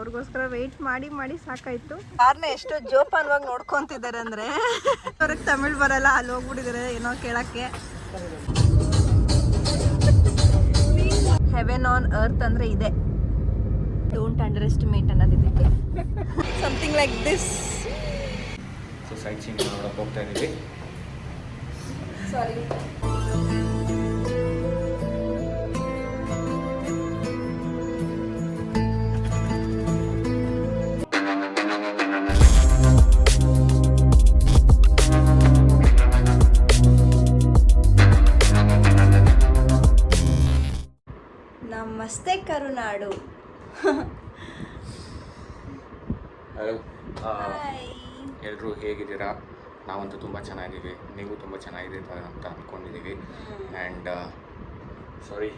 ಅವ್ರಿಗೋಸ್ಕರ ವೆಯ್ಟ್ ಮಾಡಿ ಮಾಡಿ ಸಾಕಾಯ್ತು. ಕಾರ್ನ ಎಷ್ಟು ಜೋಪಾನವಾಗಿ ನೋಡ್ಕೊಂತಿದ್ದಾರೆ ಅಂದ್ರೆ. ಅವ್ರಿಗೆ ತಮಿಳ್ ಬರಲ್ಲ ಅಲ್ಲಿ ಹೋಗ್ಬಿಟ್ಟಿದ್ದಾರೆ ಏನೋ ಕೇಳಕ್ಕೆ. ಹೆವೆನ್ ಆನ್ ಅರ್ತ್ ಅಂದ್ರೆ ಇದೆ. Don't underestimate ಅನ್ನೋದಿದೆ something like this so sightseeing ನೋಡೋಕೆ ಹೋಗ್ತಾ ಇದ್ದೀವಿ ಸಾರಿ ಎಲ್ಲರೂ ಹೇಗಿದ್ದೀರಾ? ನಾವಂತೂ ತುಂಬ ಚೆನ್ನಾಗಿದ್ದೀವಿ. ನೀವು ತುಂಬ ಚೆನ್ನಾಗಿದ್ದೀರ ಅಂತ ಅಂದ್ಕೊಂಡಿದ್ದೀವಿ ಆ್ಯಂಡ್ ಸಾರಿ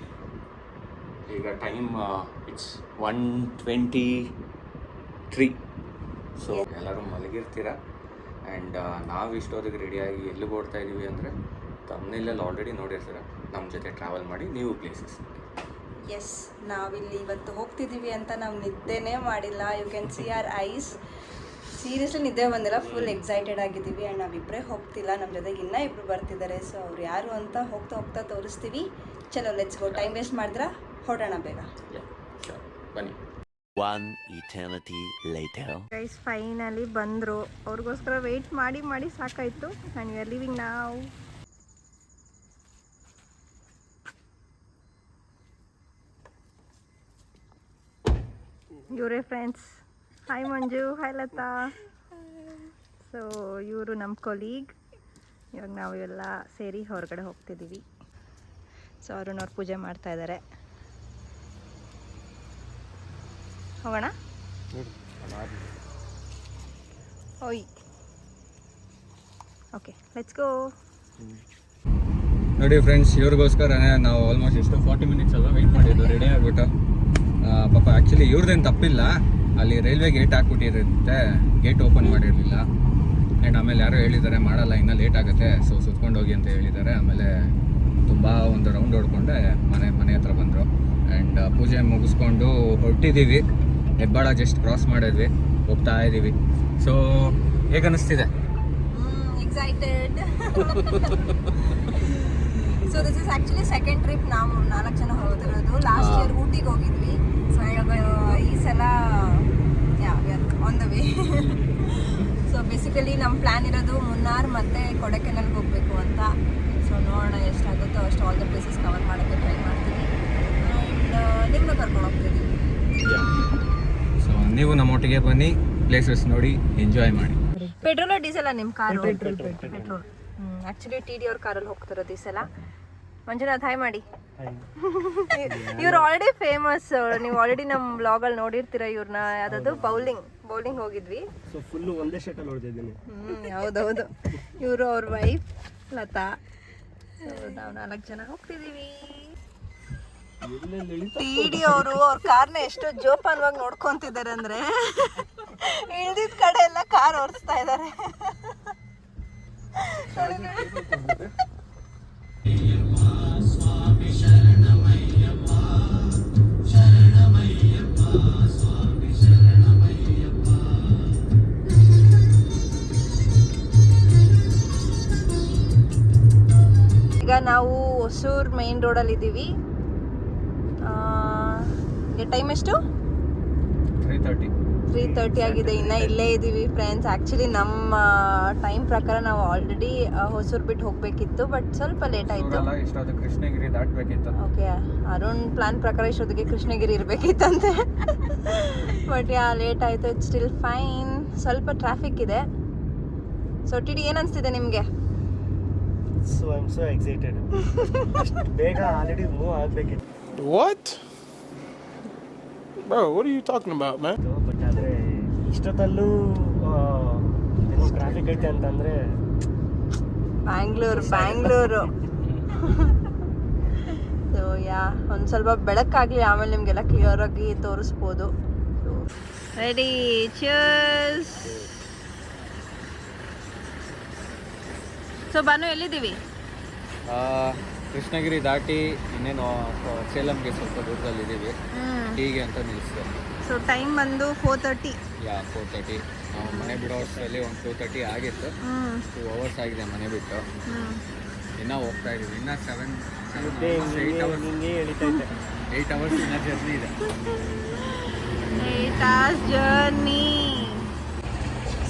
ಈಗ time it's one twenty three so ಎಲ್ಲರೂ ಮಲಗಿರ್ತೀರ? ಆ್ಯಂಡ್ ನಾವು ಇಷ್ಟೊತ್ತಿಗೆ ರೆಡಿಯಾಗಿ ಎಲ್ಲಿಗೆ ಓಡ್ತಾ ಇದ್ದೀವಿ ಅಂದರೆ ತಮ್ಮನೇಲಲ್ಲಿ ಆಲ್ರೆಡಿ ನೋಡಿರ್ತೀರ. ನಮ್ಮ ಜೊತೆ ಟ್ರಾವೆಲ್ ಮಾಡಿ ನೀವು ಪ್ಲೇಸಸ್ ಎಸ್ ನಾವಿಲ್ಲಿ ಇವತ್ತು ಹೋಗ್ತಿದ್ದೀವಿ ಅಂತ ನಾವು ನಿದ್ದೆನೇ ಮಾಡಿಲ್ಲ. You can see our eyes seriously ನಿದ್ದೆ ಬಂದಿಲ್ಲ ಫುಲ್ ಎಕ್ಸೈಟೆಡ್ ಆಗಿದ್ದೀವಿ ಆ್ಯಂಡ್ ನಾವಿಬ್ಬರೇ ಹೋಗ್ತಿಲ್ಲ ನಮ್ಮ ಜೊತೆಗೆ ಇನ್ನೂ ಇಬ್ಬರು ಬರ್ತಿದ್ದಾರೆ ಸೊ ಅವ್ರು ಯಾರು ಅಂತ ಹೋಗ್ತಾ ಹೋಗ್ತಾ ತೋರಿಸ್ತೀವಿ. ಚಲೋ ಲೆಟ್ಸ್ ಗೋ ಟೈಮ್ ವೇಸ್ಟ್ ಮಾಡಿದ್ರೆ? ಹೊಡೋಣ ಬೇಗ. ಬನ್ನಿ. One eternity later. Guys finally ಬಂದರು. ಅವ್ರಿಗೋಸ್ಕರ ವೆಯ್ಟ್ ಮಾಡಿ ಮಾಡಿ ಸಾಕಾಯಿತು. ಆ್ಯಂಡ್ ಯು ಆರ್ ಲಿವಿಂಗ್ ನಾವು ಇವರೇ friends hi Manju hi Latha so ಇವರು ನಮ್ಮ ಕೊಲೀಗ್ ಇವಾಗ ನಾವು ಎಲ್ಲ ಸೇರಿ ಹೊರಗಡೆ ಹೋಗ್ತಿದ್ದೀವಿ ಸೊ ಅವ್ರನ್ನವ್ರು ಪೂಜೆ ಮಾಡ್ತಾ ಇದ್ದಾರೆ ಹೋಗೋಣ? ಓಯ್. ಓಕೆ ಲೆಟ್ಸ್ ಗೋ ನೋಡಿ ಫ್ರೆಂಡ್ಸ್ ಇವ್ರಿಗೋಸ್ಕರನೇ ನಾವು ಆಲ್ಮೋಸ್ಟ್ ಎಷ್ಟು ಫಾರ್ಟಿ ಮಿನಿಟ್ಸ್ ಅಲ್ಲ ವೆಯ್ಟ್ ಮಾಡಿದ್ದು ರೆಡಿ ಆಗ್ಬಿಟ್ಟು. ಪಾಪ ಆ್ಯಕ್ಚುಲಿ ಇವ್ರದ್ದೇನು ತಪ್ಪಿಲ್ಲ. ಅಲ್ಲಿ ರೈಲ್ವೆ ಗೇಟ್ ಹಾಕ್ಬಿಟ್ಟಿರುತ್ತೆ. ಗೇಟ್ ಓಪನ್ ಮಾಡಿರಲಿಲ್ಲ. ಆ್ಯಂಡ್ ಆಮೇಲೆ ಯಾರೋ ಹೇಳಿದ್ದಾರೆ ಮಾಡಲ್ಲ ಇನ್ನೂ ಲೇಟ್ ಆಗುತ್ತೆ. ಸೊ ಸುತ್ಕೊಂಡು ಹೋಗಿ ಅಂತ ಹೇಳಿದ್ದಾರೆ. ಆಮೇಲೆ ತುಂಬ ಒಂದು ರೌಂಡ್ ಹೊಡ್ಕೊಂಡೆ ಮನೆ ಮನೆ ಹತ್ರ ಬಂದರು. ಆ್ಯಂಡ್ ಪೂಜೆ ಮುಗಿಸ್ಕೊಂಡು ಹೊರಟಿದ್ದೀವಿ ಹೆಬ್ಬಾಳ ಜಸ್ಟ್ ಕ್ರಾಸ್ ಮಾಡಿದ್ವಿ. ಹೋಗ್ತಾ ಇದ್ದೀವಿ ಸೊ ಹೇಗೆ ಅನ್ನಿಸ್ತಿದೆ excited so this is actually second trip ನಾವು ನಾಲ್ಕು ಜನ ಹೋಗಿರೋದು. ಲಾಸ್ಟ್ ಇಯರ್ ಊಟಿಗೆ ಹೋಗಿದ್ವಿ. ಈ ಎಲ್ಲ on the way so basically ನಮ್ಮ ಪ್ಲ್ಯಾನ್ ಇರೋದು ಮುನ್ನಾರ್ ಮತ್ತು ಕೊಡಕೆನಲ್ಗೆ ಹೋಗಬೇಕು ಅಂತ. ಸೊ ನೋಡೋಣ ಎಷ್ಟಾಗುತ್ತೋ ಅಷ್ಟು ಆಲ್ ದ ಪ್ಲೇಸಸ್ ಕವರ್ ಮಾಡೋಕ್ಕೆ ಟ್ರೈ ಮಾಡ್ತೀನಿ. ಆ್ಯಂಡ್ ನಿಮ್ಮನ್ನು ಕರ್ಕೊಂಡು ಹೋಗ್ತಿದ್ದೀವಿ ಸೊ ನೀವು ನಮ್ಮೊಟ್ಟಿಗೆ ಬನ್ನಿ ಪ್ಲೇಸಸ್ ನೋಡಿ ಎಂಜಾಯ್ ಮಾಡಿ. ಪೆಟ್ರೋಲ್ ಡೀಸೆಲ್ ನಿಮ್ಮ car petrol petrol actually T D ಅವ್ರ ಕಾರಲ್ಲಿ ಹೋಗ್ತಿರೋದು ಈ ಸಲ ಮಂಜುನಾಥ್ ಹಾಯ್ ಮಾಡಿ. ಇವ್ರು ಆಲ್ರೆಡಿ ಫೇಮಸ್ ನೀವು ಆಲ್ರೆಡಿ ನಮ್ಮ ಬ್ಲಾಗಲ್ಲಿ ನೋಡಿರ್ತೀರ ಇವ್ರನ್ನ ಯಾವ್ದಾದ್ರು ಬೌಲಿಂಗ್ ಬೌಲಿಂಗ್ ಹೋಗಿದ್ವಿ. ಸೊ ಫುಲ್ ಒಂದೇ ಶಟಲ್ ಹೌದೌದು. ಇವರು ಅವ್ರ ವೈಫ್ ಲತಾ. ನಾವು ನಾಲ್ಕು ಜನ ಹೋಗ್ತಿದೀವಿ. ಟಿಡಿ ಅವರು ಅವ್ರ ಕಾರ್ನ ಎಷ್ಟು ಜೋಪಾನವಾಗಿ ನೋಡ್ಕೊಂತಿದ್ದಾರೆ ಅಂದ್ರೆ. ಇಳ್ದಿದ್ ಕಡೆ ಎಲ್ಲ ಕಾರ್ ಓಡಿಸ್ತಾ ಇದ್ದಾರೆ ಈಗ ನಾವು ಹೊಸೂರ್ ಮೇನ್ ರೋಡಲ್ಲಿ ಇದ್ದೀವಿ ಟೈಮ್ ಎಷ್ಟು? ತ್ರೀ ತರ್ಟಿ ತ್ರೀ ತರ್ಟಿ ಆಗಿದೆ ಇನ್ನ ಇಲ್ಲೇ ಇದ್ದೀವಿ ಫ್ರೆಂಡ್ಸ್ ಆ್ಯಕ್ಚುಲಿ ನಮ್ಮ ಟೈಮ್ ಪ್ರಕಾರ ನಾವು ಆಲ್ರೆಡಿ ಹೊಸೂರು ಬಿಟ್ಟು ಹೋಗಬೇಕಿತ್ತು ಬಟ್ ಸ್ವಲ್ಪ ಲೇಟ್ ಆಯಿತು. ಕೃಷ್ಣಗಿರಿ ದಾಟಬೇಕಿತ್ತು. ಓಕೆ ಅರುಣ್ ಪ್ಲಾನ್ ಪ್ರಕಾರ ಇಷ್ಟೊತ್ತಿಗೆ ಕೃಷ್ಣಗಿರಿ ಇರಬೇಕಿತ್ತಂತೆ. ಬಟ್ ಯಾ ಲೇಟ್ ಆಯ್ತು ಇಟ್ಸ್ ಸ್ಟಿಲ್ ಫೈನ್ ಸ್ವಲ್ಪ ಟ್ರಾಫಿಕ್ ಇದೆ. ಸೊ ಟಿ ಡಿ ಏನು ಅನಿಸ್ತಿದೆ ನಿಮಗೆ? So I am so excited ಬೇಗ ಆಲ್ರೆಡಿ ಮೂವ್ ಆಗಬೇಕಿತ್ತು. What? Bro, what are you talking about, man? ಇಷ್ಟೊತ್ತಲ್ಲೂ ಆ, ಟ್ರಾಫಿಕ್ ಐತೆ ಅಂತಂದ್ರೆ ಬ್ಯಾಂಗ್ಳೂರು ಬ್ಯಾಂಗ್ಳೂರು. ಸೊ ಯಾ ಒಂದು ಸ್ವಲ್ಪ ಬೆಳಕಾಗಲಿ ಆಮೇಲೆ ನಿಮಗೆಲ್ಲ ಕ್ಲಿಯರ್ ಆಗಿ ತೋರಿಸ್ಬೋದು. ರೆಡಿ ಚರ್ಸ್ ಸೊ ಬಾನು ಎಲ್ಲಿದ್ದೀವಿ? ಕೃಷ್ಣಗಿರಿ ದಾಟಿ ಇನ್ನೇನು ಸೇಲಂಗೆ ಸ್ವಲ್ಪ ದೂರದಲ್ಲಿ ಇದ್ದೀವಿ ಟೀಗೆ ಅಂತ ನಿಲ್ಲಿಸ್ದೆ ಸೊ ಟೈಮ್ ಬಂದು four thirty yeah four thirty ನಾವು ಮನೆ ಬಿಡೋ ಅಷ್ಟರಲ್ಲಿ ಒಂದು ಟೂ ತರ್ಟಿ ಆಗಿತ್ತು. ಟೂ ಅವರ್ಸ್ ಆಗಿದೆ ಮನೆ ಬಿಟ್ಟು. ಇನ್ನೂ ಹೋಗ್ತಾ ಇದ್ದೀವಿ. ಇನ್ನೂ seven eight hours eight hours ಇನ್ನೂ ಜರ್ನಿ ಇದೆ. ಏಯ್ಟ್ ಅವರ್ಸ್ ಜರ್ನಿ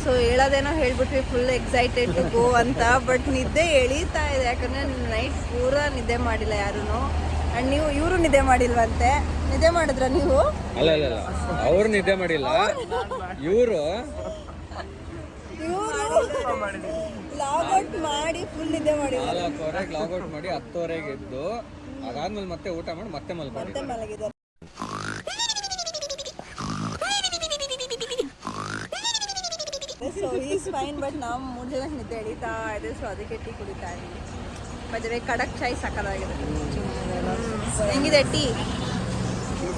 ಸೊ ಹೇಳೋದೇನೋ ಹೇಳ್ಬಿಟ್ವಿ ಫುಲ್ ಎಕ್ಸೈಟೆಡ್ ಟು ಗೋ ಅಂತ. ಬಟ್ ನಿದ್ದೆ ಎಳೀತಾ ಇದೆ. ಯಾಕಂದರೆ ನೈಟ್ ಪೂರ ನಿದ್ದೆ ಮಾಡಿಲ್ಲ ಯಾರೂ ಆ್ಯಂಡ್ ನೀವು ಇವರು ನಿದ್ದೆ ಮಾಡಿಲ್ವಂತೆ. ನಿದ್ದೆ ಮಾಡಿದ್ರ ನೀವು? ಅಲ್ಲ ಅಲ್ಲ ಅಲ್ಲ. ಅವ್ರು ನಿದ್ದೆ ಮಾಡಿಲ್ಲ. ಇವರು? ಲಾಗೌಟ್ ಮಾಡಿ ಫುಲ್ ನಿದ್ದೆ ಮಾಡಿಲ್ಲ ನಾಲ್ಕುವರೆಗೆ ಲಾಗೌಟ್ ಮಾಡಿ ಹತ್ತುವರೆಗೆ ಎದ್ದು ಅದಾದ್ಮೇಲೆ ಮತ್ತೆ ಊಟ ಮಾಡಿ ಮತ್ತೆ ಮಲ್ಕೊಂಡು ಮಲಗಿದ್ದಾರೆ. ಸೊ ಈಸ್ ಫೈನ್ ಬಟ್ ನಾವು ಮೂರು ಜನ ನಿದ್ದೆ ಎಳೀತಾ ಇದೆ ಸೊ ಅದಕ್ಕೆ ಟೀ ಕುಡಿತಾ ಇದ್ದೀವಿ ಮದುವೆ ಕಡಕ್ ಚಾಯ್ ಸಕ್ಕದಾಗಿದೆ ಹೆಂಗಿದೆ ಟೀ?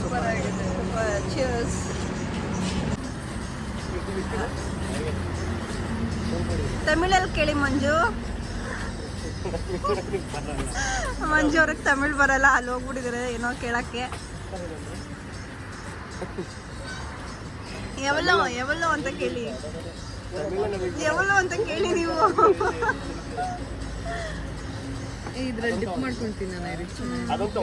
ಸೂಪರ್ ಆಗಿದೆ ಚಿಯರ್ಸ್ ತಮಿಳಲ್ಲಿ ಕೇಳಿ ಮಂಜು. ಮಂಜು ಅವ್ರಿಗೆ ತಮಿಳ್ ಬರಲ್ಲ ಅಲ್ಲಿ ಹೋಗ್ಬಿಟ್ಟಿದ್ರೆ ಏನೋ ಕೇಳಕ್ಕೆ. ಯಾವಲ್ಲೋ ಯಾವಲ್ಲೋ ಅಂತ ಕೇಳಿ. ಯಾವಲ್ಲೋ ಅಂತ ಕೇಳಿ ನೀವು. ಇದ್ರಲ್ಲಿ ಡಿಪ್ ಮಾಡ್ಕೊಂತೀನಿ ನಾನು ಅದಂತೂ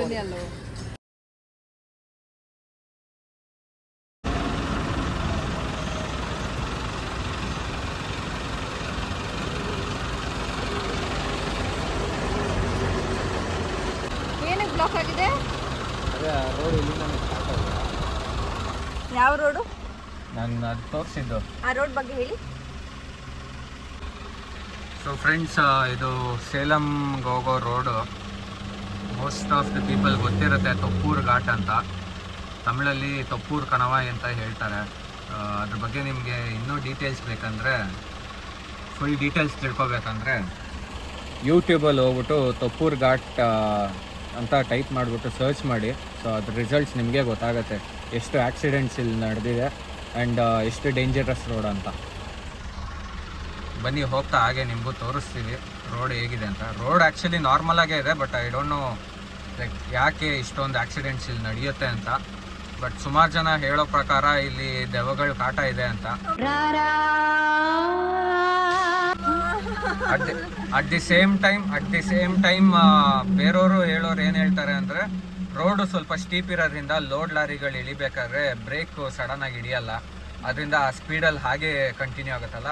ಏನಕ್ಕೆ ಬ್ಲಾಕ್ ಆಗಿದೆ ಅದೇ ರೋಡ್ ಇಲ್ಲಿಂದ ಸ್ಟಾರ್ಟ್ ಆಗಿದೆ ಯಾವ ರೋಡು ನಾನು ಅದು ತೋರಿಸಿದ್ದು. ಆ ರೋಡ್ ಬಗ್ಗೆ ಹೇಳಿ. ಸೊ ಫ್ರೆಂಡ್ಸ್ ಇದು ಸೇಲಂಗೆ ಹೋಗೋ road. Most of the people ಗೊತ್ತಿರುತ್ತೆ ತೊಪ್ಪೂರ್ ಘಾಟ್ ಅಂತ. ತಮಿಳಲ್ಲಿ ತೊಪ್ಪೂರ್ ಕಣವ ಅಂತ ಹೇಳ್ತಾರೆ. ಅದ್ರ ಬಗ್ಗೆ ನಿಮಗೆ ಇನ್ನೂ ಡೀಟೇಲ್ಸ್ ಬೇಕಂದರೆ ಫುಲ್ ಡೀಟೇಲ್ಸ್ ತಿಳ್ಕೊಬೇಕಂದ್ರೆ ಯೂಟ್ಯೂಬಲ್ಲಿ ಹೋಗ್ಬಿಟ್ಟು ತೊಪ್ಪೂರ್ ಘಾಟ್ ಅಂತ ಟೈಪ್ ಮಾಡಿಬಿಟ್ಟು ಸರ್ಚ್ ಮಾಡಿ. ಸೊ ಅದ್ರ ರಿಸಲ್ಟ್ಸ್ ನಿಮಗೆ ಗೊತ್ತಾಗುತ್ತೆ. ಎಷ್ಟು ಆಕ್ಸಿಡೆಂಟ್ಸ್ ಇಲ್ಲಿ ನಡೆದಿದೆ. ಆ್ಯಂಡ್ ಎಷ್ಟು ಡೇಂಜರಸ್ ರೋಡ್ ಅಂತ. ಬನ್ನಿ, ಹೋಗ್ತಾ ಹಾಗೆ ನಿಮಗೂ ತೋರಿಸ್ತೀವಿ. ರೋಡ್ ಹೇಗಿದೆ ಅಂತ. ರೋಡ್ ಆ್ಯಕ್ಚುಲಿ ನಾರ್ಮಲಾಗೇ ಇದೆ but I don't know like ಯಾಕೆ ಇಷ್ಟೊಂದು ಆ್ಯಕ್ಸಿಡೆಂಟ್ಸ್ ಇಲ್ಲಿ ನಡೆಯುತ್ತೆ ಅಂತ. ಬಟ್ ಸುಮಾರು ಜನ ಹೇಳೋ ಪ್ರಕಾರ ಇಲ್ಲಿ ದೆವ್ವಗಳು ಕಾಟ ಇದೆ ಅಂತ. At the same time at the same time ಬೇರೆಯವರು ಹೇಳೋರು ಏನು ಹೇಳ್ತಾರೆ ಅಂದರೆ ರೋಡು ಸ್ವಲ್ಪ ಸ್ಟೀಪ್ ಇರೋದ್ರಿಂದ ಲೋಡ್ ಲಾರಿಗಳು ಇಳಿಬೇಕಾದ್ರೆ ಬ್ರೇಕ್ ಸಡನ್ ಆಗಿ ಹಿಡಿಯಲ್ಲ. ಅದರಿಂದ ಆ ಸ್ಪೀಡಲ್ಲಿ ಹಾಗೆ ಕಂಟಿನ್ಯೂ ಆಗುತ್ತಲ್ಲ?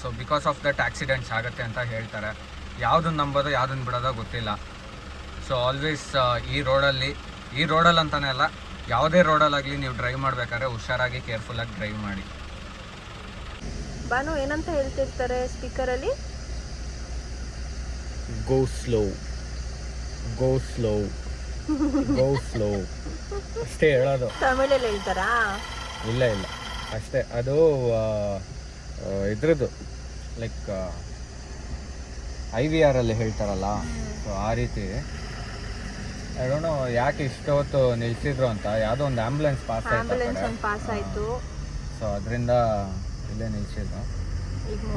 So because of that accidents ಆಗುತ್ತೆ ಅಂತ ಹೇಳ್ತಾರೆ. ಯಾವುದನ್ನು ನಂಬೋದು ಯಾವುದನ್ನು ಬಿಡೋದೋ ಗೊತ್ತಿಲ್ಲ. ಸೊ ಆಲ್ವೇಸ್ ಈ ರೋಡಲ್ಲಿ ಈ ರೋಡಲ್ಲಿ ಅಂತಲೇ ಅಲ್ಲ ಯಾವುದೇ ರೋಡಲ್ಲಾಗಲಿ ನೀವು ಡ್ರೈವ್ ಮಾಡಬೇಕಾದ್ರೆ ಹುಷಾರಾಗಿ ಕೇರ್ಫುಲ್ಲಾಗಿ ಡ್ರೈವ್ ಮಾಡಿ. ಬಾನು ಏನಂತ ಹೇಳ್ತಿರ್ತಾರೆ ಸ್ಪೀಕರಲ್ಲಿ go slow go slow go flow ಅಷ್ಟೇ ಹೇಳೋದು. ತಮಿಳಲ್ಲಿ ಹೇಳ್ತಾರಾ? ಇಲ್ಲ ಇಲ್ಲ. ಅಷ್ಟೇ. ಅದು ಇದ್ರದ್ದು. ಲೈಕ್ ಐ ವಿ ಆರಲ್ಲಿ ಹೇಳ್ತಾರಲ್ಲ ಸೊ ಆ ರೀತಿ. ನೋ ಯಾಕೆ ಇಷ್ಟು ಹೊತ್ತು ನಿಲ್ಸಿದ್ರು ಅಂತ. ಯಾವುದೋ ಒಂದು ಆಂಬುಲೆನ್ಸ್ ಪಾಸ್ ಆಂಬುಲೆನ್ಸ್ ಒಂದು ಪಾಸ್ ಆಯ್ತು. ಸೊ ಅದರಿಂದ ಇಲ್ಲೇ ನಿಲ್ಸಿದ್ರು.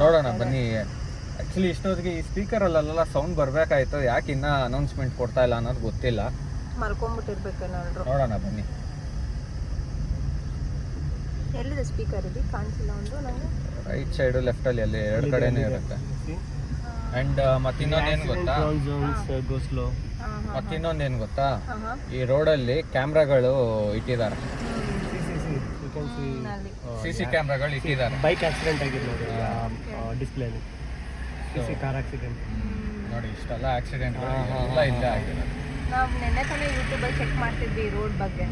ನೋಡೋಣ ಬನ್ನಿ. ಆ್ಯಕ್ಚುಲಿ ಇಷ್ಟೊತ್ತಿಗೆ ಈ ಸ್ಪೀಕರಲ್ಲೆಲ್ಲ ಸೌಂಡ್ ಬರಬೇಕಾಯ್ತು. ಯಾಕೆ ಇನ್ನೂ ಅನೌನ್ಸ್ಮೆಂಟ್ ಕೊಡ್ತಾ ಇಲ್ಲ ಅನ್ನೋದು ಗೊತ್ತಿಲ್ಲ. ಮಲ್ಕೊಂಡ್ಬಿಟ್ಟಿರ್ಬೇಕೇನಾದ್ರು ನೋಡೋಣ ಬನ್ನಿ. ಎಲ್ಲಿದೆ ಸ್ಪೀಕರ್ ಇಲ್ಲಿ? ಕಾಣಿಸಿಲ್ಲ ಒಂದು ನಂಗೆ. ರೈಟ್ ಸೈಡು ಲೆಫ್ಟಲ್ಲಿ ಅಲ್ಲಿ ಎರಡು ಕಡೆನೇ ಇರುತ್ತೆ. ಆ್ಯಂಡ್ ಮತ್ತೆ ಏನು ಗೊತ್ತಾ? ಹಾಂ. ಮತ್ತೆ ಇನ್ನೊಂದೇನು ಗೊತ್ತಾ? ಈ ರೋಡಲ್ಲಿ ಕ್ಯಾಮ್ರಾಗಳು ಇಟ್ಟಿದ್ದಾರೆ. See ಸಿ ಸಿ ಕ್ಯಾಮ್ರಾಗಳು ಇಟ್ಟಿದ್ದಾರೆ. ಬೈಕ್ ಆಕ್ಸಿಡೆಂಟ್ ಆಗಿದೆ ನೋಡಿ display see see car accident ನೋಡಿ ಇಷ್ಟೆಲ್ಲ ಆಕ್ಸಿಡೆಂಟ್ ಎಲ್ಲ ಇದ್ದೇ ಇಲ್ಲೇ ಹಾ. ನಾವು ನೆನ್ನೆ ತಾನೇ ಯೂಟ್ಯೂಬಲ್ಲಿ ಚೆಕ್ ಮಾಡ್ತಿದ್ವಿ ರೋಡ್ ಬಗ್ಗೆ.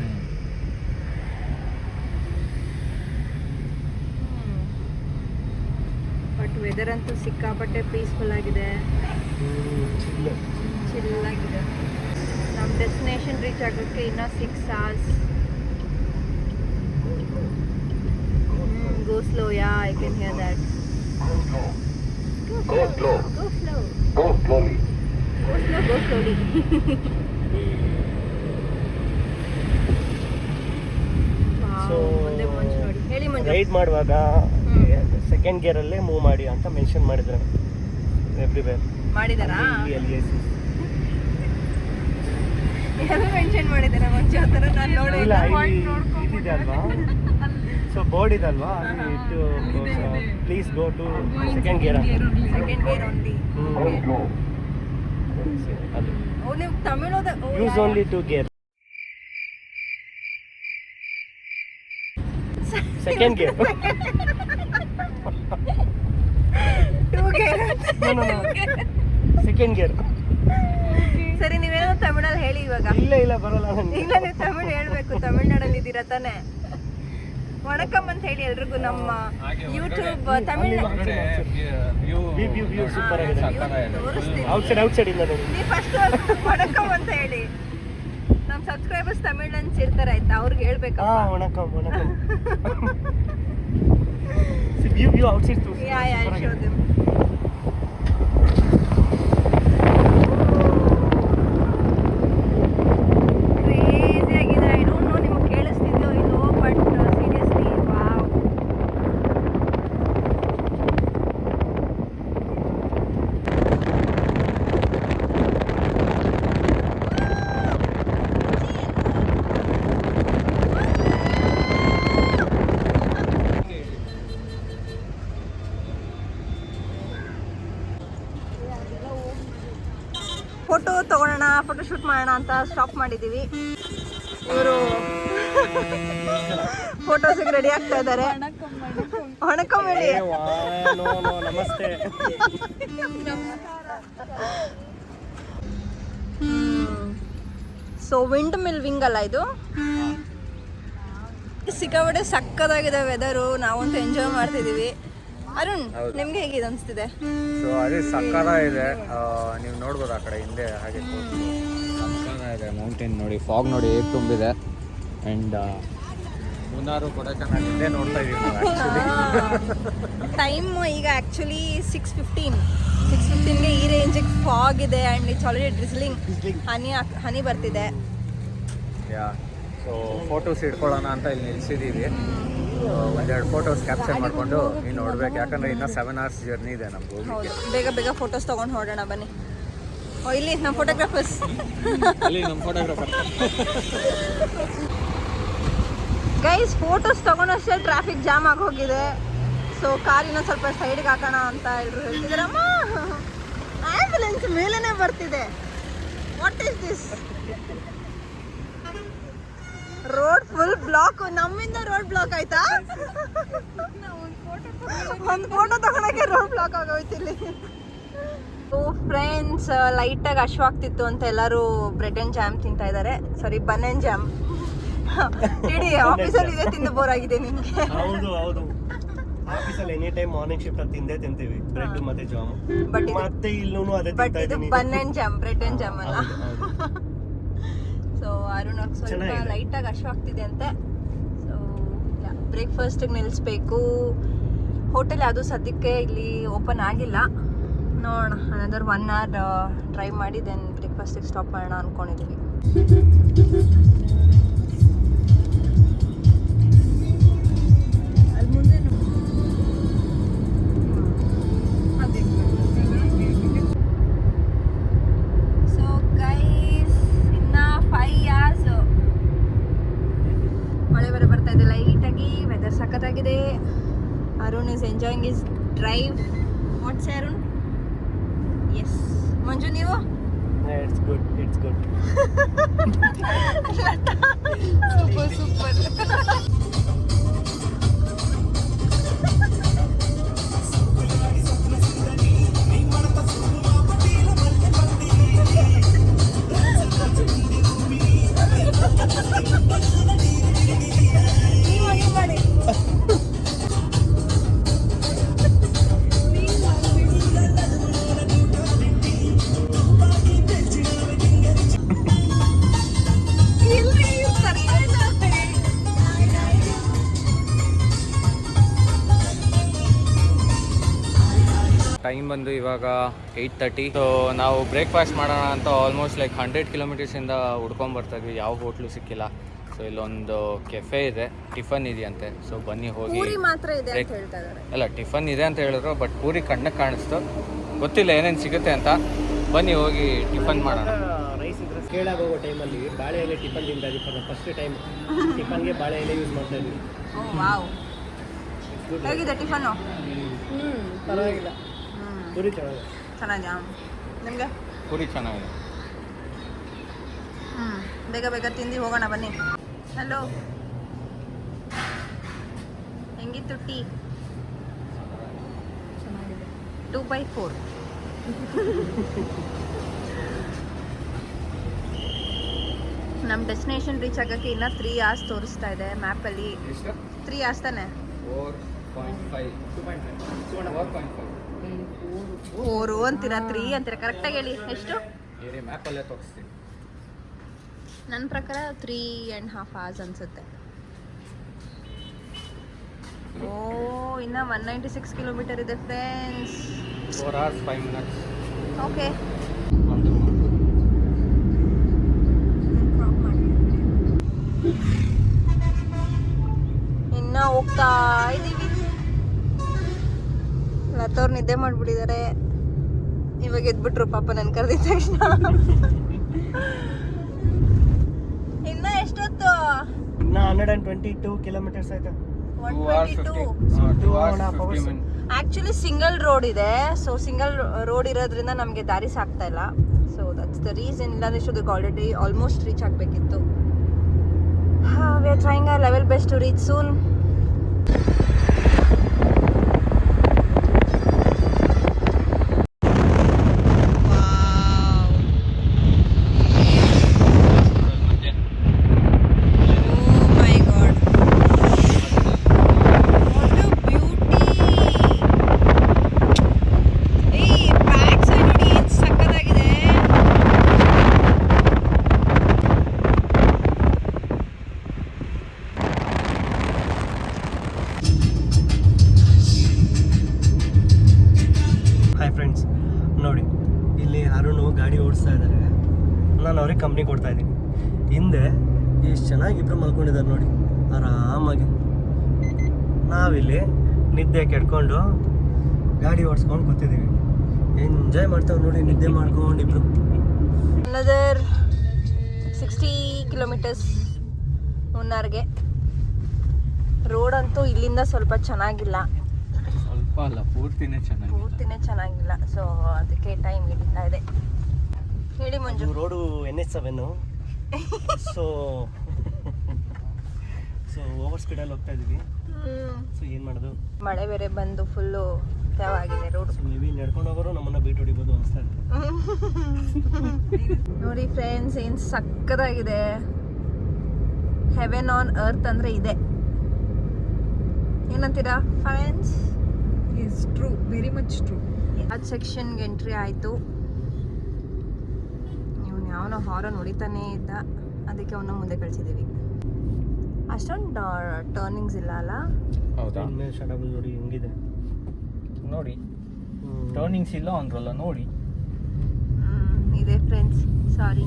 ಬಟ್ ವೆದರ್ ಅಂತೂ ಸಿಕ್ಕಾಪಟ್ಟೆ ಪೀಸ್ಫುಲ್ ಆಗಿದೆ. ಚಿಲ್ ಆಗಿದೆ. ನಮ್ಮ ಡೆಸ್ಟಿನೇಷನ್ ರೀಚ್ ಆಗೋಕ್ಕೆ ಇನ್ನೂ six hours go slow yeah I can hear that go slow go slow go slowly go slow go slowly So, ಒಂದೇ ಮಂಜು ನೋಡಿ. ರೈಡ್ ಮಾಡುವಾಗ ಸೆಕೆಂಡ್ ಗೇರ್ ಅಲ್ಲೇ ಮೂವ್ ಮಾಡಿ ಅಂತ ಮೆನ್ಷನ್ ಮಾಡಿದ್ರೆ ಎವ್ರಿವೇರ್ ಮಾಡಿದಾರಾ? ಅಲ್ಲಿ ಎಲ್ಲಿ ಮೆನ್ಷನ್ ಮಾಡಿದ್ದಾರೆ ಮಂಜು? ಆ ಥರ ನಾನು ನೋಡಿ ಇಲ್ಲ ಇಲ್ಲಿ. ಇದಿದೆ ಅಲ್ವಾ? ಸೊ ಬೋರ್ಡ್ ಇದಲ್ವಾ ಇಟ್ಟು please go to second gear second gear only ನೀವು ತಮಿಳೋದ use only two gear second gear two gear second gear ಸರಿ ನೀವೇನೋ ತಮಿಳಲ್ಲಿ ಹೇಳಿ ಇವಾಗ. ಇಲ್ಲ ಇಲ್ಲ ಬರಲ್ಲ ಇಲ್ಲ ನೀವು ತಮಿಳ್ ಹೇಳ್ಬೇಕು. ತಮಿಳ್ನಾಡಲ್ಲಿ ಇದ್ದೀರಾ ತಾನೆ? ವಣಕಮ್ ಅಂತ ಹೇಳಿ ಎಲ್ರಿಗೂ ನಮ್ಮ ಯೂಟ್ಯೂಬ್ ತಮಿಳ್ ನಮ್ ಸಬ್ಸ್ಕ್ರೈಬರ್ಸ್. ತೋರಿಸ್ತೀನಿ. ನೀವು ಫಸ್ಟ್ ವಣಕಮ್ ಅಂತ ಹೇಳಿ. ನಮ್ಮ ಸಬ್ಸ್ಕ್ರೈಬರ್ಸ್ ಇರ್ತಾರೆ ಆಯ್ತಾ? ಅವ್ರಿಗೆ ಹೇಳ್ಬೇಕು ಹೇಳ್ಬೇಕಪ್ಪ ವಣಕಂ ವಣಕಂ view view outside to yeah yeah show them crazy ಆಗಿದೆ ಐ ಡೋಂಟ್ ನೋ ನಿಮ್ಗೆ ಕೇಳಿಸ್ತಿದ್ಯೋ ಇಲ್ಲೋ ಬಟ್ ಸೀರಿಯಸ್ಲಿ ವಾವ್ ಫೋಟೋ ತಗೊಳ್ಳೋಣ ಫೋಟೋ ಶೂಟ್ ಮಾಡೋಣ ಅಂತ ಸ್ಟಾಪ್ ಮಾಡಿದ್ದೀವಿ ಇವರು ಫೋಟೋಸಿಗೆ ರೆಡಿ ಆಗ್ತಾ ಇದ್ದಾರೆ. ನೋ ನಮಸ್ತೆ. ಸೊ ವಿಂಡ್ ಮಿಲ್ ವಿಂಗ್ ಅಲ್ಲ ಇದು? ಸಿಕ್ಕಾಪಟ್ಟೆ ಸಕ್ಕದಾಗಿದೆ ವೆದರು ನಾವಂತೂ ಎಂಜಾಯ್ ಮಾಡ್ತಿದ್ದೀವಿ ಅರುಣ್ ನಿಮ್ಗೆ ಹೇಗಿದೆ ಅನಿಸ್ತಿದೆ? ಸೊ ಅದೇ ಸಕ್ಕರ ಇದೆ ನೀವು ನೋಡ್ಬೋದು ಆ ಕಡೆ ಹಿಂದೆ ಹಾಗೆ ಮೌಂಟೇನ್ ನೋಡಿ ಫಾಗ್ ನೋಡಿ ಹೇಗೆ ತುಂಬಿದೆ. ಆ್ಯಂಡ್ ಮುನ್ನಾರು ಕೊಡೈಕನಾಲ್ ಹಿಂದೆ ನೋಡ್ತಾ ಇದ್ದೀವಿ ನಾವು ಆ್ಯಕ್ಚುಲಿ ಟೈಮ್ ಈಗ ಆ್ಯಕ್ಚುಲಿ ಸಿಕ್ಸ್ ಫಿಫ್ಟೀನ್ ಸಿಕ್ಸ್ ಫಿಫ್ಟೀನ್ಗೆ ಈ ರೇಂಜಿಗೆ ಫಾಗ್ ಇದೆ ಆ್ಯಂಡ್ ಇಟ್ಸ್ ಆಲ್ರೆಡಿ ಡ್ರಿಸ್ಲಿಂಗ್ ಹನಿ ಹನಿ ಬರ್ತಿದೆ. ಯಾ ಸೊ ಫೋಟೋಸ್ ಇಟ್ಕೊಳ್ಳೋಣ ಅಂತ ಇಲ್ಲಿ ನಿಲ್ಸಿದ್ದೀವಿ ಒಂದೆರಡು ಫೋಟೋಸ್ ಕ್ಯಾಪ್ಚರ್ ಮಾಡಿಕೊಂಡು ನೀವು ನೋಡ್ಬೇಕು. ಯಾಕಂದ್ರೆ ಇನ್ನೂ ಸೆವೆನ್ ಅವರ್ಸ್ ಜರ್ನಿ ಇದೆ ನಮ್ಗೆ ಬೇಗ ಬೇಗ ಫೋಟೋಸ್ ತೊಗೊಂಡು ಹೊರಡೋಣ ಬನ್ನಿ. ಇಲ್ಲಿ ನಮ್ಮ ಫೋಟೋಗ್ರಾಫರ್ಸ್ ಅಲ್ಲಿ ನಮ್ಮ ಫೋಟೋಗ್ರಾಫರ್ ಗೈಸ್ ಫೋಟೋಸ್ ತಗೊಂಡಷ್ಟೇ ಟ್ರಾಫಿಕ್ ಜಾಮ್ ಆಗಿ ಹೋಗಿದೆ. ಸೊ ಕಾರಿನ ಸ್ವಲ್ಪ ಸೈಡ್ಗೆ ಹಾಕೋಣ ಅಂತ ಎಲ್ಲರೂ ಹೇಳ್ತಿದ್ರಮ್ಮ ಆಂಬ್ಯುಲೆನ್ಸ್ ಆ್ಯಂಬುಲೆನ್ಸ್ ಮೇಲೇನೆ ಬರ್ತಿದೆ. What is this road full block ನಮ್ಮಿಂದ ರೋಡ್ ಬ್ಲಾಕ್ ಆಯ್ತಾ? ಒಂದು ಫೋಟೋ ತಗೊಳಕ್ಕೆ ರೋಡ್ ಬ್ಲಾಕ್ ಆಗೋಯ್ತು ಇಲ್ಲಿ. ಫ್ರೆಂಡ್ಸ್ ಲೈಟಾಗಿ ಅಶ್ವ ಆಗ್ತಿತ್ತು ಅಂತ ಎಲ್ಲರೂ ಬ್ರೆಡ್ ಅಂಡ್ ಜಾಮ್ ತಿಂತಾ ಇದ್ದಾರೆ ಸಾರಿ ಬನ್ ಅಂಡ್ ಜಾಮ್ ಇಡೀ ಆಫೀಸಲ್ಲಿ ಇದೆ ತಿಂದು ಬೋರ್ ಆಗಿದೆ ನಿಮಗೆ. ಹೌದು ಹೌದು. ಆಫೀಸಲ್ಲಿ ಎನಿ ಟೈಮ್ ಮಾರ್ನಿಂಗ್ ಶಿಫ್ಟ್ ಅಲ್ಲಿ ತಿಂದೇ ತಿಂತೀವಿ. ಬ್ರೆಡ್ ಮತ್ತೆ ಜಾಮ್ ಬಟ್ ಇದು ಮತ್ತೆ ಇಲ್ಲೂ ಅದೇ ಬಟ್ ತಿಂತಾ ಇದು bun and jam bread and jam ಅಲ್ಲ. ಸೊ ಅರುಣ್ ಅವ್ರಿಗೆ ಸ್ವಲ್ಪ. ಲೈಟಾಗಿ ಅಶ್ವ ಆಗ್ತಿದೆ ಅಂತೆ. ಸೊ ಬ್ರೇಕ್ಫಾಸ್ಟಿಗೆ ನಿಲ್ಲಿಸ್ಬೇಕು ಹೋಟೆಲ್ ಯಾವುದು ಸದ್ಯಕ್ಕೆ ಇಲ್ಲಿ ಓಪನ್ ಆಗಿಲ್ಲ. ನೋಡೋಣ. ಅನದರ್ ಒನ್ ಅವರ್ ಡ್ರೈವ್ ಮಾಡಿ ದೆನ್ ಬ್ರೇಕ್ಫಾಸ್ಟಿಗೆ ಸ್ಟಾಪ್ ಮಾಡೋಣ ಅಂದ್ಕೊಂಡಿದ್ದೀವಿ ಬಂದು ಇವಾಗ ಏಯ್ಟ್ ತರ್ಟಿ ಸೊ ನಾವು ಬ್ರೇಕ್ಫಾಸ್ಟ್ ಮಾಡೋಣ ಅಂತ ಆಲ್ಮೋಸ್ಟ್ ಲೈಕ್ ಹಂಡ್ರೆಡ್ ಕಿಲೋಮೀಟರ್ಸಿಂದ ಹುಡ್ಕೊಂಡ್ ಬರ್ತಾ ಇದ್ವಿ. ಯಾವ ಹೋಟ್ಲು ಸಿಕ್ಕಿಲ್ಲ. ಸೊ ಇಲ್ಲೊಂದು ಕೆಫೆ ಇದೆ. ಟಿಫನ್ ಇದೆಯಂತೆ. ಸೊ ಬನ್ನಿ ಹೋಗಿ ಪೂರಿ ಮಾತ್ರ ಇದೆ ಅಂತ ಹೇಳ್ತಾ ಇದ್ದಾರೆ. ಅಲ್ಲ ಟಿಫನ್ ಇದೆ ಅಂತ ಹೇಳಿದ್ರು ಬಟ್ ಪೂರಿ ಕಣ್ಣಕ್ಕೆ ಕಾಣಿಸ್ತು. ಗೊತ್ತಿಲ್ಲ ಏನೇನು ಸಿಗುತ್ತೆ ಅಂತ. ಬನ್ನಿ ಹೋಗಿ ಟಿಫನ್ ಮಾಡೋಣ. ರೈಸ್ ಇದ್ರೆ ಕೇಳಾಗ ಹೋಗೋ ಟೈಮಲ್ಲಿ ಬಾಳೆ ಎಲೆ ಟಿಫನ್ ತಿಂತಾ ಇದ್ದೀವಿ ಫಸ್ಟ್ ಟೈಮ್ ಟಿಫನ್ಗೆ ಬಾಳೆ ಎಲೆ ಯೂಸ್ ಮಾಡ್ತಾ ಇದ್ವಿ. ಹೇಗಿದೆ ಟಿಫನ್ನು? ಪರವಾಗಿಲ್ಲ. ಹ್ಞೂ ಪೂರಿ ಚೆನ್ನಾಗಿದೆ. ಚೆನ್ನಾಗಿದೆಯಾ? ನಿಮಗೆ? ಪೂರಿ ಚೆನ್ನಾಗಿದೆ. ಹ್ಞೂ ಬೇಗ ಬೇಗ ತಿಂದು ಹೋಗೋಣ ಬನ್ನಿ. ಹಲೋ ಹೆಂಗಿತ್ತು ಟೀ? ಟೂ ಬೈ ಫೋರ್ ನಮ್ಮ ಡೆಸ್ಟಿನೇಷನ್ ರೀಚ್ ಆಗೋಕ್ಕೆ ಇನ್ನೂ ತ್ರೀ ಅವರ್ಸ್ ತೋರಿಸ್ತಾ ಇದೆ ಮ್ಯಾಪಲ್ಲಿ ತ್ರೀ ಅವರ್ಸ್ ತಾನೆ? Four point five two point five four ಅಂತೀರಾ ತ್ರೀ ಅಂತೀರಾ? ಕರೆಕ್ಟಾಗಿ ಹೇಳಿ. ಎಷ್ಟು? ನನ್ನ ಪ್ರಕಾರ ತ್ರೀ ಆ್ಯಂಡ್ ಹಾಫ್ ಅವರ್ಸ್ ಅನ್ಸುತ್ತೆ. ಓ ಇನ್ನ ಒನ್ ನೈಂಟಿ ಸಿಕ್ಸ್ ಕಿಲೋಮೀಟರ್ ಇದೆ friends four hours five minutes okay ಇನ್ನ ಹೋಗ್ತಾ ಇದ್ದೀವಿ ಲತವ್ರು ನಿದ್ದೆ ಮಾಡ್ಬಿಟ್ಟಿದ್ದಾರೆ ಇವಾಗ ಎದ್ಬಿಟ್ರು ಪಾಪ ನನ್ ಕರೆದಿದ್ದ ತಕ್ಷಣ. ಇನ್ನ ಎಷ್ಟೊತ್ತು? ಇನ್ನು hundred and twenty two kilometers ಆಯ್ತಾ ಆಕ್ಚುಲಿ ಸಿಂಗಲ್ ರೋಡ್ ಇದೆ. ಸೊ ಸಿಂಗಲ್ ರೋಡ್ ಇರೋದ್ರಿಂದ ನಮಗೆ ದಾರಿ ಸಾಕ್ತಾ ಇಲ್ಲ. ಸೊ ದಟ್ಸ್ ದ ರೀಸನ್ ಇಲ್ಲ ಇಷ್ಟೊತ್ತಿಗೆ ಆಲ್ರೆಡಿ ಆಲ್ಮೋಸ್ಟ್ ರೀಚ್ ಆಗಬೇಕಿತ್ತು. We are trying a level best to reach soon ನಿದ್ದೆ ಮಾಡ್ಕೊಂಡು ಇಬ್ರು ಅನದರ್ ಸಿಕ್ಸ್ಟಿ ಕಿಲೋಮೀಟರ್ಸ್ ಮುನ್ನಾರ್ಗೆ. ರೋಡ್ ಅಂತೂ ಇಲ್ಲಿಂದ ಸ್ವಲ್ಪ ಚೆನ್ನಾಗಿಲ್ಲ. ಸ್ವಲ್ಪ ಅಲ್ಲ ಪೂರ್ತಿನೇ ಚೆನ್ನಾಗಿ ಪೂರ್ತಿನೇ ಚೆನ್ನಾಗಿಲ್ಲ. ಸೊ ಅದಕ್ಕೆ ಟೈಮ್ ಹಿಡಿತಾ ಇದೆ. ಹೇಳಿ Manju. Road N H seven so so over ಸ್ಪೀಡಲ್ಲಿ ಹೋಗ್ತಾ ಇದ್ದೀವಿ. ಸೊ ಏನು ಮಾಡೋದು? ಮಳೆ ಬೇರೆ ಬಂದು ಫುಲ್ಲು ರೋಡ್ ಮೇಬಿ ನಡ್ಕೊಂಡು ಹೋಗೋರು ನಮ್ಮನ್ನ ಬೀಟ್ ಹೊಡಿಬೋದು ಅನ್ಸ್ತಾ ಇದೆ. ನೋಡಿ ಫ್ರೆಂಡ್ಸ್ ಏನ್ ಸಕ್ಕದಾಗಿದೆ. ಹೆವೆನ್ ಆನ್ ಅರ್ತ್ ಅಂದ್ರೆ ಇದೆ. ಏನಂತೀರಾ friends is true very much true ಅದು ಸೆಕ್ಷನ್ಗೆ ಎಂಟ್ರಿ ಆಯಿತು. ಇವನು ಯಾವನೋ ಹಾರನ್ ಹೊಡಿತಾನೇ ಇದ್ದ. ಅದಕ್ಕೆ ಅವನ್ನ ಮುಂದೆ ಕಳಿಸಿದ್ದೀವಿ ಅಷ್ಟೊಂದು ಟರ್ನಿಂಗ್ಸ್ ಇಲ್ಲ ಅಲ್ಲ? ಹೌದಾ? ನೋಡಿ ಹೆಂಗಿದೆ. ನೋಡಿ. ಟರ್ನಿಂಗ್ಸ್ ಇಲ್ಲ ಅಂದ್ರಲ್ಲ ನೋಡಿ. ಇದೆ friends sorry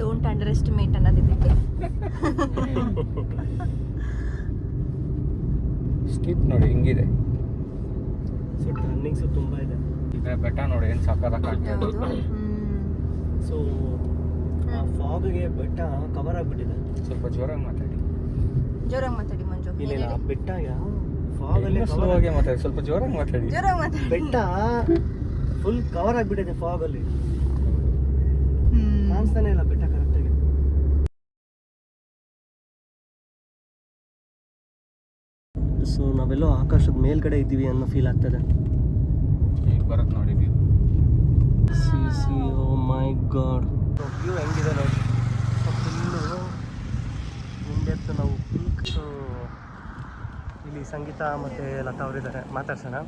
don't underestimate ಅನ್ನೋದಿದ್ದಕ್ಕೆ ಸ್ಕಿಪ್ ನೋಡಿ ಹಿಂಗಿದೆ. ಸೊ ಟರ್ನಿಂಗ್ಸ್ ತುಂಬಾ ಇದೆ. ಈಗ ಬೆಟ್ಟ ನೋಡಿ ಏನು ಹ್ಮ್. ಸೊ ಆ ಫಾಗ್ಗೆ ಬೆಟ್ಟ ಕವರ್ ಆಗಿಬಿಟ್ಟಿದೆ. ಸ್ವಲ್ಪ ಜೋರಾಗಿ ಮಾತಾಡಿ. ಜೋರಾಗಿ ಮಾತಾಡಿ ಮಂಜು. ಇಲ್ಲ. ಬೆಟ್ಟ ಯಾವ ಫಾಗಲ್ಲಿ ಅಲ್ಲಿ ಸ್ಲೋ ಆಗಿ ಮಾತಾಡಿ ಸ್ವಲ್ಪ ಜೋರಾಗಿ ಮಾತಾಡಿ. ಜೋರಾಗಿ ಮಾತಾಡಿ. ಬೆಟ್ಟ ಫುಲ್ ಕವರ್ ಆಗಿಬಿಟ್ಟಿದೆ ಫಾಗಲ್ಲಿ ಹ್ಮ್. ಕಾಣಿಸ್ತಾನೆ ಇಲ್ಲ ಬೆಟ್ಟ ಕರೆಕ್ಟಾಗಿ ಸೊ ನಾವೆಲ್ಲೋ ಆಕಾಶದ ಮೇಲ್ಗಡೆ ಇದ್ದೀವಿ ಅನ್ನೋ ಫೀಲ್ ಆಗ್ತದೆ. ಈಗ ಬರುತ್ತೆ ನೋಡಿ. See see oh my god view ಹೆಂಗಿದೆ ನೋಡಿ? ಫುಲ್ಲು ಹಿಂದೆತ್ತು ನಾವು ಪೀಕ್ ಇಲ್ಲಿ ಸಂಗೀತ ಮತ್ತು ಲತಾ ಅವರಿದ್ದಾರೆ. ಮಾತಾಡ್ಸೋಣ.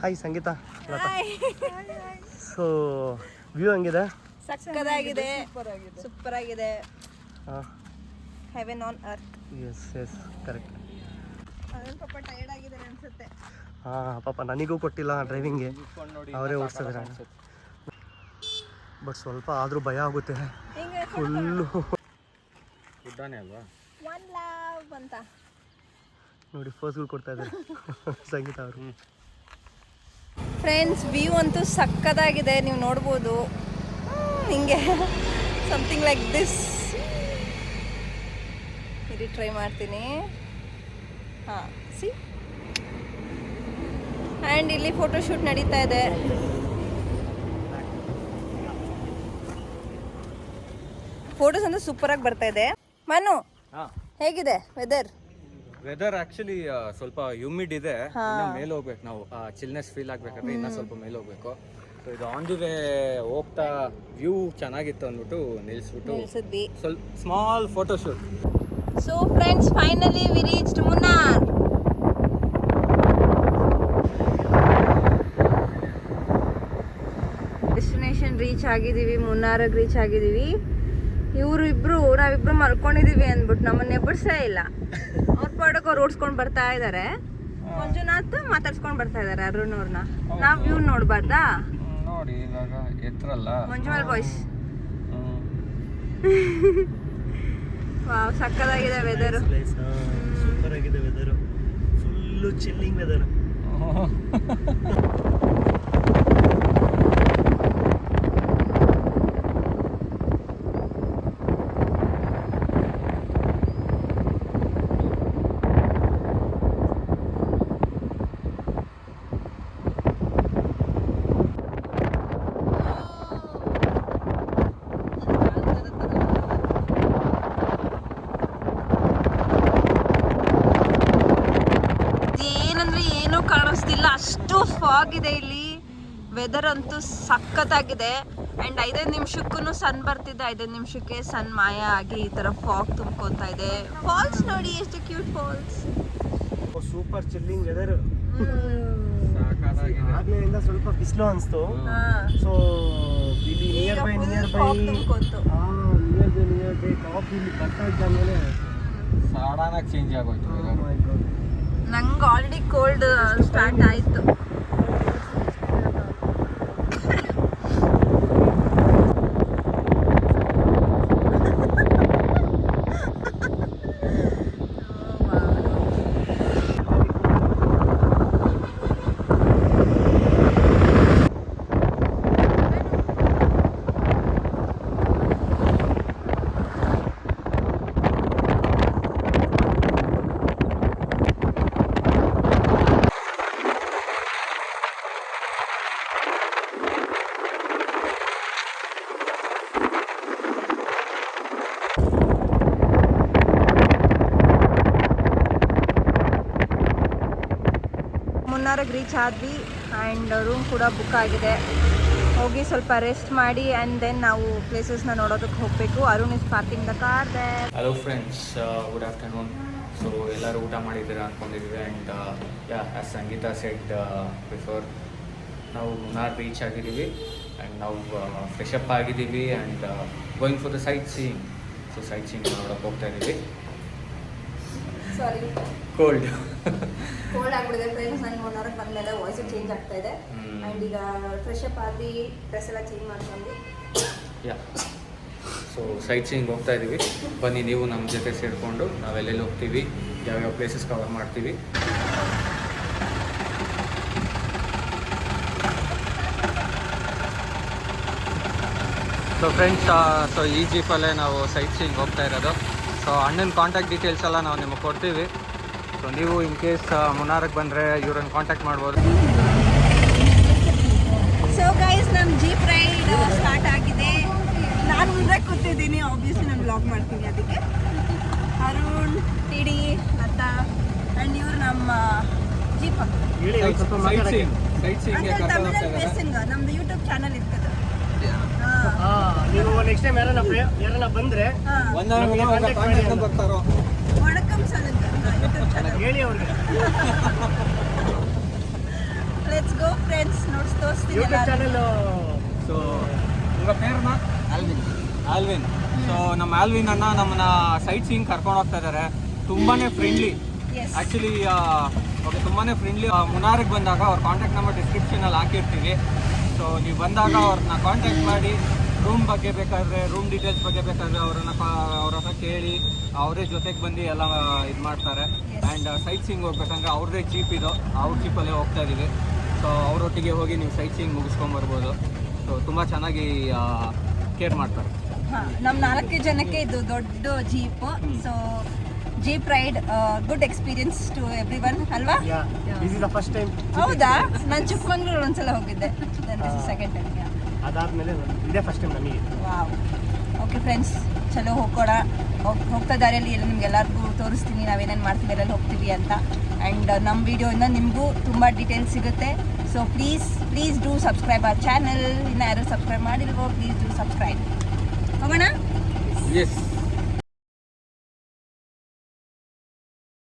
Hi Sangeetha Lata. So view ಹಂಗಿದೆ? ಸಕ್ಕದಾಗಿದೆ. ಸೂಪರ್ ಆಗಿದೆ ಹಾಂ. Heaven on earth yes yes correct ಪಾಪ ಟೈರ್ಡ್ ಆಗಿದ್ದಾರೆ ಅನ್ಸುತ್ತೆ. ಹಾಂ ಪಾಪ ನನಗೂ ಕೊಟ್ಟಿಲ್ಲ ಡ್ರೈವಿಂಗ್ಗೆ ಅವರೇ ಓಡಿಸಿದ್ರೆ ಬಟ್ ಸ್ವಲ್ಪ ಆದರೂ ಭಯ ಆಗುತ್ತೆ. ಫುಲ್ಲು ಗುಡ್ಡಾನೇ ಅಲ್ವಾ? ಒನ್ ಲವ್ ಅಂತ. ನೋಡಿ ಫೋಸ್ಗಳು ಕೊಡ್ತಾ ಇದ್ದಾರೆ. ಸಂಗೀತ ಅವರು. ಫ್ರೆಂಡ್ಸ್ ವ್ಯೂ ಅಂತೂ ಸಕ್ಕದಾಗಿದೆ ನೀವು ನೋಡ್ಬೋದು. ಹಿಂಗೆ ಸಮಥಿಂಗ್ ಲೈಕ್ ದಿಸ್ ಇದು ಟ್ರೈ ಮಾಡ್ತೀನಿ. ಹಾಂ ಸಿ ಆ್ಯಂಡ್ ಇಲ್ಲಿ ಫೋಟೋಶೂಟ್ ನಡೀತಾ ಇದೆ. ಫೋಟೋಸ್ ಅಂದ್ರೆ ಸೂಪರಾಗಿ ಬರ್ತಾ ಇದೆ. ಮನು ಹೇಗಿದೆ ವೆದರ್ ವೆದರ್ ಆಕ್ಚುಲಿ ಸ್ವಲ್ಪ ಹ್ಯೂಮಿಡ್ ಇದೆ. ಮೇಲೆ ಹೋಗ್ಬೇಕು ನಾವು. ಚಿಲ್ನೆಸ್ ಫೀಲ್ ಆಗ್ಬೇಕಂದ್ರೆ ಇನ್ನ ಸ್ವಲ್ಪ ಮೇಲೆ ಹೋಗ್ಬೇಕು. ಸೊ ಇದು ಆನ್ ದಿ ವೇ ಹೋಗ್ತಾ ವ್ಯೂ ಚೆನ್ನಾಗಿತ್ತು ಅಂದ್ಬಿಟ್ಟು ನಿಲ್ಸ್ಬಿಟ್ಟು ನಿಲ್ಸಿದ್ವಿ. ಸ್ವಲ್ಪ small photo shoot so friends finally we reached Munnar destination reach ಆಗಿದ್ದೀವಿ ಮುನ್ನಾರಿಗೆ ರೀಚ್ ಆಗಿದ್ದೀವಿ. ಇವರು ಇಬ್ರು ನಾವಿಬ್ರು ಮಲ್ಕೊಂಡಿದೀವಿ ಅಂದ್ಬಿಟ್ಟು ನಮ್ಮನ್ನ ಎಬ್ಬಿಡ್ಸೇ ಇಲ್ಲ. ಪಾಡಕ್ಕೆ ಅವ್ರು ಓಡಿಸ್ಕೊಂಡು ಬರ್ತಾ ಇದ್ದಾರೆ ಮಂಜುನಾಥ್ ಮಾತಾಡ್ಸ್ಕೊಂಡು ಬರ್ತಾ ಇದ್ದಾರೆ ಅರುಣ್ ಅವ್ರನ್ನ ನಾವು ವ್ಯೂ ನೋಡ್ಬಾರ್ದಾ? ನೋಡಿ ಇವಾಗ ಎತ್ರಲ್ಲ. ಮಂಜುಮಲ್ ಬಾಯ್ಸ್ ವಾವ್ ಸಕ್ಕದಾಗಿದೆ ವೆದರ್ ಸೂಪರ್ ಆಗಿದೆ ವೆದರ್ ಫುಲ್ಲು ಚಿಲ್ಲಿಂಗ್ ವೆದರ್ ಅಷ್ಟು ಫಾಗ್ ಇದೆ ಇಲ್ಲಿ. ವೆದರ್ ಅಂತೂ ಸಖತ್ತಾಗಿದೆ. ಅಂಡ್ ಐದೈದು ನಿಮಿಷಕ್ಕೂ ಸನ್ ಬರ್ತಿದೆ. ಐದೈದು ನಿಮಿಷಕ್ಕೆ ಸನ್ ಮಾಯ ಆಗಿ ಈ ತರ ಫಾಗ್ ತುಂಬ್ಕೊತಾ ಇದೆ. ಫಾಲ್ಸ್ ನೋಡಿ ಎಷ್ಟು cute falls super chilling weather ಆಗ್ಲಿಂದ ಸ್ವಲ್ಪ ಬಿಸಿಲು ಅನಿಸ್ತು. ಸೊ ಇಲ್ಲಿ ನಿಯರ್ ಬೈ ನಿಯರ್ ಬೈ ತುಂಬ್ಕೊತು. Nearby nearby coffee ಇಲ್ಲಿ ಬರ್ತಾ ಸಡನ್ನಾಗಿ ಚೇಂಜ್ ಆಗೋಯ್ತು ನಂಗೆ ಆಲ್ರೆಡಿ ಕೋಲ್ಡ್ ಸ್ಟಾರ್ಟ್ ಆಯ್ತು ಮುನ್ನಾರಿಗೆ ರೀಚ್ ಆದ್ವಿ ಆ್ಯಂಡ್ ರೂಮ್ ಕೂಡ ಬುಕ್ ಆಗಿದೆ. ಹೋಗಿ ಸ್ವಲ್ಪ ರೆಸ್ಟ್ ಮಾಡಿ ಆ್ಯಂಡ್ ದೆನ್ ನಾವು ಪ್ಲೇಸಸ್ನ ನೋಡೋದಕ್ಕೆ ಹೋಗಬೇಕು. Arun is parking the car the hello friends good afternoon so ಎಲ್ಲರೂ ಊಟ ಮಾಡಿದ್ದೀರಾ ಅಂದ್ಕೊಂಡಿದ್ದೀವಿ and yeah Sangeetha set before ನಾವು ಮುನ್ನಾರ್ ರೀಚ್ ಆಗಿದ್ದೀವಿ ಆ್ಯಂಡ್ ನಾವು ಫ್ರೆಶ್ ಅಪ್ ಆಗಿದ್ದೀವಿ and going for the sightseeing so sightseeing ನೋಡೋಕೆ ಹೋಗ್ತಾ ಇದ್ದೀವಿ. ಸಾರಿ ಕೋಲ್ಡ್ ಕೋಲ್ಡ್ ಆಗ್ಬಿಡಿದೆ ಫ್ರೆಂಡ್ಸ್ ನಂಗೆ ಮುನ್ನಾರಿಗೆ ಬಂದಮೇಲೆ ವಾಯ್ಸ್ ಚೇಂಜ್ ಆಗ್ತಾ ಇದೆ. ಆ್ಯಂಡ್ ಈಗ ಫ್ರೆಶ್ ಅಪ್ ಆಗಿ ಡ್ರೆಸ್ ಎಲ್ಲ ಚೇಂಜ್ ಮಾಡ್ಕೊಂಡು. ಯಾ ಸೊ ಸೈಟ್ ಸೀಯಿಂಗ್ ಹೋಗ್ತಾ ಇದ್ದೀವಿ ಬನ್ನಿ ನೀವು ನಮ್ಮ ಜೊತೆ ಸೇರಿಕೊಂಡು ನಾವೆಲ್ಲೆಲ್ಲಿ ಹೋಗ್ತೀವಿ ಯಾವ್ಯಾವ ಪ್ಲೇಸಸ್ ಕವರ್ ಮಾಡ್ತೀವಿ. ಸೊ ಫ್ರೆಂಡ್ಸ್ ಸೊ ಈ ಜೀಪಲ್ಲೇ ನಾವು ಸೈಟ್ ಸೀಯಿಂಗ್ ಹೋಗ್ತಾ ಇರೋದು. ಸೊ ಅಣ್ಣನ ಕಾಂಟ್ಯಾಕ್ಟ್ ಡೀಟೇಲ್ಸ್ ಎಲ್ಲ ನಾವು ನಿಮಗೆ ಕೊಡ್ತೀವಿ. ಸೊ ನೀವು ಇನ್ ಕೇಸ್ ಮುನ್ನಾರಕ್ಕೆ ಬಂದರೆ ಇವ್ರನ್ನ ಕಾಂಟ್ಯಾಕ್ಟ್ ಮಾಡ್ಬೋದು. ಸೊ ಗೈಸ್ ನಮ್ಮ ಜೀಪ್ ರೈಡ್ ಸ್ಟಾರ್ಟ್ ಆಗಿದೆ. ನಾನು ಮುಂದೆ ಕೂತಿದ್ದೀನಿ. ಆಬ್ವಿಯಸ್ಲಿ ನಾನು ಬ್ಲಾಗ್ ಮಾಡ್ತೀನಿ ಅದಕ್ಕೆ. ಅರುಣ್ ಟಿಡಿ ಮತ್ತ ಆ್ಯಂಡ್ ಇವ್ರು ನಮ್ಮ ಜೀಪ್ ಬೇಸಿಂಗ್ ನಮ್ದು ಯೂಟ್ಯೂಬ್ ಚಾನಲ್ ಇರ್ತದೆ. ಹಾ, ನೀವು ನೆಕ್ಸ್ಟ್ ಟೈಮ್ ಯಾರನ್ನ ಬಂದ್ರೆ ವಣಕಂ ಹೇಳಿ ಅವ್ರಿಗೆ. ಲೆಟ್ಸ್ ಗೋ ಫ್ರೆಂಡ್ಸ್ ನೋಡ್ಸ್ ತೋರಿಸ್ತೀನಿ ಯೂಟ್ಯೂಬ್ ಚಾನೆಲ್ ಸೊ ಉಂಗ ಪೇರ್ನ ಆಲ್ವಿನ್ ಆಲ್ವಿನ್ ಸೊ ನಮ್ಮ ಆಲ್ವಿನ್ ಅಣ್ಣ ನಮ್ಮನ್ನ ಸೈಟ್ ಸೀಯಿಂಗ್ ಕರ್ಕೊಂಡು ಹೋಗ್ತಾ ಇದ್ದಾರೆ ತುಂಬಾನೇ ಫ್ರೆಂಡ್ಲಿ. ಆ್ಯಕ್ಚುಲಿ ಓಕೆ ತುಂಬಾನೇ ಫ್ರೆಂಡ್ಲಿ ಮುನಾರಿಗೆ ಬಂದಾಗ ಅವ್ರ ಕಾಂಟ್ಯಾಕ್ಟ್ ನಂಬರ್ ಡಿಸ್ಕ್ರಿಪ್ಷನಲ್ಲಿ ಹಾಕಿರ್ತೀವಿ. ಸೊ ನೀವು ಬಂದಾಗ ಅವ್ರನ್ನ ಕಾಂಟ್ಯಾಕ್ಟ್ ಮಾಡಿ. ರೂಮ್ ಬಗ್ಗೆ ಬೇಕಾದ್ರೆ ರೂಮ್ ಡೀಟೇಲ್ಸ್ ಬಗ್ಗೆ ಬೇಕಾದ್ರೆ ಅವ್ರನ್ನ ಅವ್ರ ಹತ್ರ ಕೇಳಿ ಅವರೇ ಜೊತೆಗೆ ಬಂದು ಎಲ್ಲ ಇದು ಮಾಡ್ತಾರೆ. ಆ್ಯಂಡ್ ಸೈಟ್ ಸೀಯಿಂಗ್ ಹೋಗ್ಬೇಕಂದ್ರೆ ಅವ್ರದ್ದೇ ಜೀಪ್ ಇದು. ಅವ್ರ ಜೀಪಲ್ಲೇ ಹೋಗ್ತಾ ಇದ್ದೀವಿ ಸೊ ಅವರೊಟ್ಟಿಗೆ ಹೋಗಿ ನೀವು ಸೈಟ್ ಸೀಯಿಂಗ್ ಮುಗಿಸ್ಕೊಂಬರ್ಬೋದು ಸೊ ತುಂಬ ಚೆನ್ನಾಗಿ ಕೇರ್ ಮಾಡ್ತಾರೆ. ನಮ್ಮ ನಾಲ್ಕು ಜನಕ್ಕೆ ಇದು ದೊಡ್ಡ jeep so jeep ride good experience to everyone ಅಲ್ವಾ? Yeah this is first time ಹೌದಾ? ನಾನು ಚಿಕ್ಕಮಂಗ್ಳೂರು ಒಂದ್ಸಲ ಹೋಗಿದ್ದೆ. ಸೆಕೆಂಡ್ ಟೈಮ್ ಅದಾದ್ಮೇಲೆ ಇದೇ ಫಸ್ಟ್ ಟೈಮ್ ನಮಗೆ. ವಾವ್ ಓಕೆ ಫ್ರೆಂಡ್ಸ್ ಚಲೋ ಹೋಗೋಣ ಹೋಗ್ ಹೋಗ್ತಾ ದಾರಿಯಲ್ಲಿ ಎಲ್ಲ ನಿಮ್ಗೆಲ್ಲರಿಗೂ ತೋರಿಸ್ತೀನಿ. ನಾವೇನೇನು ಮಾಡ್ತೀವಿ ಎಲ್ಲೆಲ್ಲಿ ಹೋಗ್ತೀವಿ ಅಂತ. ಆ್ಯಂಡ್ ನಮ್ಮ ವಿಡಿಯೋಯಿಂದ ನಿಮಗೂ ತುಂಬ ಡೀಟೇಲ್ಸ್ ಸಿಗುತ್ತೆ. So please please do subscribe ಆ ಚಾನಲ್ ಇನ್ನು ಯಾರು ಸಬ್ಸ್ಕ್ರೈಬ್ ಮಾಡಿಲ್ವೋ ಪ್ಲೀಸ್ ಡೂ ಸಬ್ಸ್ಕ್ರೈಬ್ ಹೋಗೋಣ? ಎಸ್